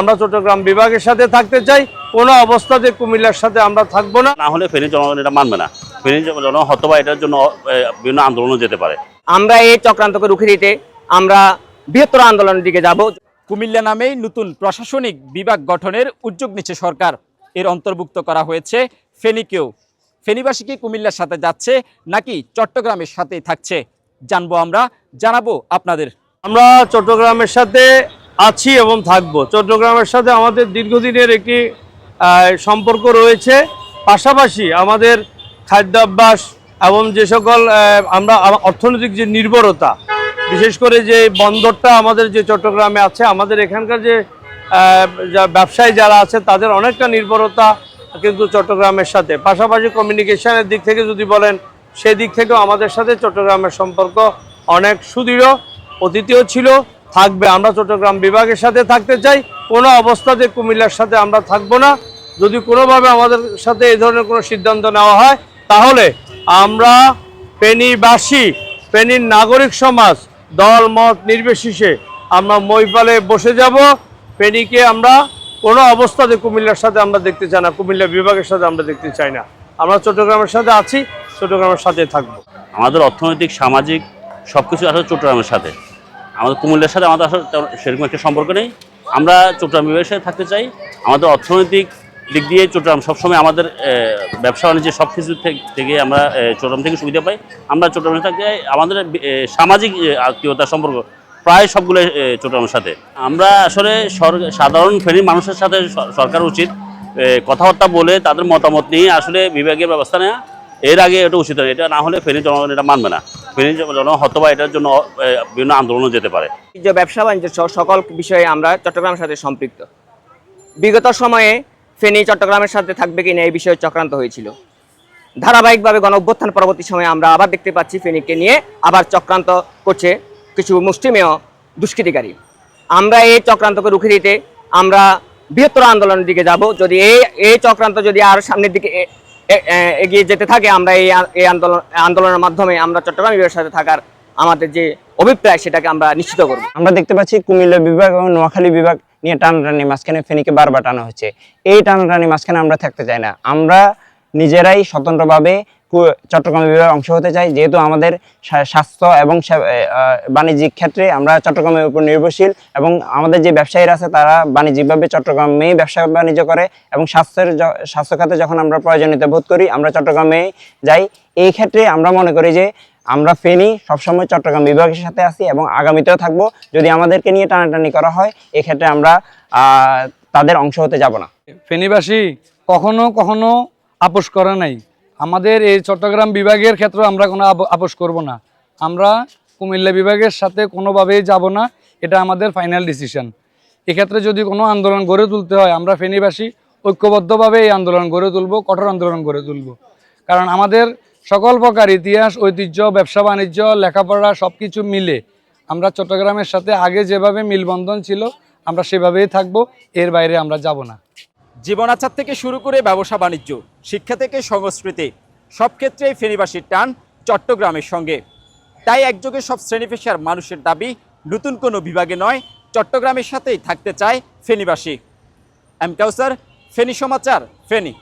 আমরা চট্টগ্রাম বিভাগের সাথে থাকতে চাই। কোনো অবস্থাতে কুমিল্লার সাথে আমরা থাকব না। না হলে ফেনী জনগণ এটা মানবে না। ফেনী জনগণ হয়তো বা এটার জন্য বিভিন্ন আন্দোলনও যেতে পারে। আমরা এই চক্রান্তকে রুখে দিতে আমরা বৃহত্তর আন্দোলনের দিকে যাব। কুমিল্লা নামেই নতুন প্রশাসনিক বিভাগ গঠনের উদ্যোগ নিচ্ছে সরকার। এর অন্তর্ভুক্ত করা হয়েছে ফেনীকেও। ফেনীবাসী কি কুমিল্লার সাথে যাচ্ছে নাকি চট্টগ্রামের সাথেই থাকছে? জানব আমরা জানাব আপনাদের। আমরা চট্টগ্রামের সাথে আছি এবং থাকব। চট্টগ্রামের সাথে আমাদের দীর্ঘদিনের একটি সম্পর্ক রয়েছে। পাশাপাশি আমাদের খাদ্যাভ্যাস এবং যে সকল আমরা অর্থনৈতিক যে নির্ভরতা, বিশেষ করে যে বন্দরটা আমাদের যে চট্টগ্রামে আছে, আমাদের এখানকার যে ব্যবসায়ী যারা আছে, তাদের অনেকটা নির্ভরতা কিন্তু চট্টগ্রামের সাথে। পাশাপাশি কমিউনিকেশনের দিক থেকে যদি বলেন, সেদিক থেকেও আমাদের সাথে চট্টগ্রামের সম্পর্ক অনেক সুদৃঢ়, অতীতেও ছিল থাকবে। আমরা চট্টগ্রাম বিভাগের সাথে থাকতে চাই। কোনো অবস্থাতে কুমিল্লার সাথে আমরা থাকব না। যদি কোনোভাবে আমাদের সাথে এই ধরনের কোনো সিদ্ধান্ত নেওয়া হয়, তাহলে আমরা ফেনীবাসী, ফেনীর নাগরিক সমাজ, দল, মত নির্বিশেষে আমরা মৈপালে বসে যাব। ফেনীকে আমরা কোনো অবস্থাতে কুমিল্লার সাথে আমরা দেখতে চাই না, কুমিল্লা বিভাগের সাথে আমরা দেখতে চাই না। আমরা চট্টগ্রামের সাথে আছি, চট্টগ্রামের সাথে থাকব। আমাদের অর্থনৈতিক, সামাজিক সব কিছু আসলে চট্টগ্রামের সাথে। আমাদের কুমিল্লার সাথে আমাদের আসলে সেরকম একটা সম্পর্ক নেই। আমরা চট্টগ্রাম সাথে থাকতে চাই। আমাদের অর্থনৈতিক দিক দিয়ে চট্টগ্রাম সবসময় আমাদের ব্যবসা বাণিজ্য সব কিছু থেকে- আমরা চট্টগ্রাম থেকে সুবিধা পাই। আমরা চট্টগ্রামে থাকতে আমাদের সামাজিক এ, আত্মীয়তার সম্পর্ক প্রায় সবগুলো চট্টগ্রামের সাথে। আমরা আসলে সাধারণ ফেনীর মানুষের সাথে সরকার উচিত কথাবার্তা বলে তাদের মতামত নিয়ে আসলে বিভাগের ব্যবস্থা নেওয়া এর আগে এটা উচিত নয়। এটা না হলে ফেনী জনগণ এটা মানবে না। এটার জন্য বিভিন্ন আন্দোলনও যেতে পারে। যে ব্যবসা বাণিজ্য সকল বিষয়ে আমরা চট্টগ্রামের সাথে সম্পৃক্ত। বিগত সময়ে ফেনী চট্টগ্রামের সাথে থাকবে কিনা এই বিষয়ে চক্রান্ত হয়েছিল। ধারাবাহিকভাবে গণ অভ্যুত্থান পরবর্তী সময়ে আমরা আবার দেখতে পাচ্ছি ফেনীকে নিয়ে আবার চক্রান্ত করছে কিছু মুষ্টিমেয় দুষ্কৃতিকারী। আমরা এই চক্রান্তকে রুখে দিতে আমরা বৃহত্তর আন্দোলনের দিকে যাব। যদি এই এই চক্রান্ত যদি আর সামনের দিকে এগিয়ে যেতে থাকে। আমরা এই এই আন্দোলন, আন্দোলনের মাধ্যমে আমরা চট্টগ্রাম বিভাগের সাথে থাকার আমাদের যে অভিপ্রায়, সেটাকে আমরা নিশ্চিত করব। আমরা দেখতে পাচ্ছি কুমিল্লা বিভাগ এবং নোয়াখালী বিভাগ নিয়ে টানাটানি মাঝখানে ফেনীকে বারবার টানা হচ্ছে। এই টানাটানি মাঝখানে আমরা থাকতে চাই না। আমরা নিজেরাই স্বতন্ত্রভাবে চট্টগ্রাম বিভাগের অংশ হতে চাই। যেহেতু আমাদের স্বাস্থ্য এবং বাণিজ্যিক ক্ষেত্রে আমরা চট্টগ্রামের উপর নির্ভরশীল এবং আমাদের যে ব্যবসায়ীরা আছে তারা বাণিজ্যিকভাবে চট্টগ্রামেই ব্যবসা বাণিজ্য করে এবং স্বাস্থ্যের স্বাস্থ্য খাতে যখন আমরা প্রয়োজনীয়তা বোধ করি, আমরা চট্টগ্রামে যাই। এই ক্ষেত্রে আমরা মনে করি যে আমরা ফেনী সবসময় চট্টগ্রাম বিভাগের সাথে আছি এবং আগামীতেও থাকব। যদি আমাদেরকে নিয়ে টানাটানি করা হয়, এক্ষেত্রে আমরা তাদের অংশ হতে যাব না। ফেনীবাসী কখনো কখনো আপোষ করা নাই। আমাদের এই চট্টগ্রাম বিভাগের ক্ষেত্রে আমরা কোনো আপ- আপোষ করব না। আমরা কুমিল্লা বিভাগের সাথে কোনোভাবেই যাব না, এটা আমাদের ফাইনাল ডিসিশন এক্ষেত্রে যদি কোনো আন্দোলন গড়ে তুলতে হয়, আমরা ফেনীবাসী ঐক্যবদ্ধভাবে এই আন্দোলন গড়ে তুলব, কঠোর আন্দোলন গড়ে তুলব। কারণ আমাদের সকল প্রকার ইতিহাস, ঐতিহ্য, ব্যবসা, বাণিজ্য, লেখাপড়া সব কিছু মিলে আমরা চট্টগ্রামের সাথে আগে যেভাবে মিলবন্ধন ছিল, আমরা সেভাবেই থাকব, এর বাইরে আমরা যাব না। জীবনাচার থেকে শুরু করে ব্যবসা বাণিজ্য, শিক্ষা থেকে সংস্কৃতি, সব ক্ষেত্রেই ফেনীবাসীর টান চট্টগ্রামের সঙ্গে। তাই একযোগে সব শ্রেণি পেশার মানুষের দাবি, নতুন কোনো বিভাগে নয়, চট্টগ্রামের সাথেই থাকতে চায় ফেনীবাসী। এম কাউসার, ফেনী সমাচার, ফেনী।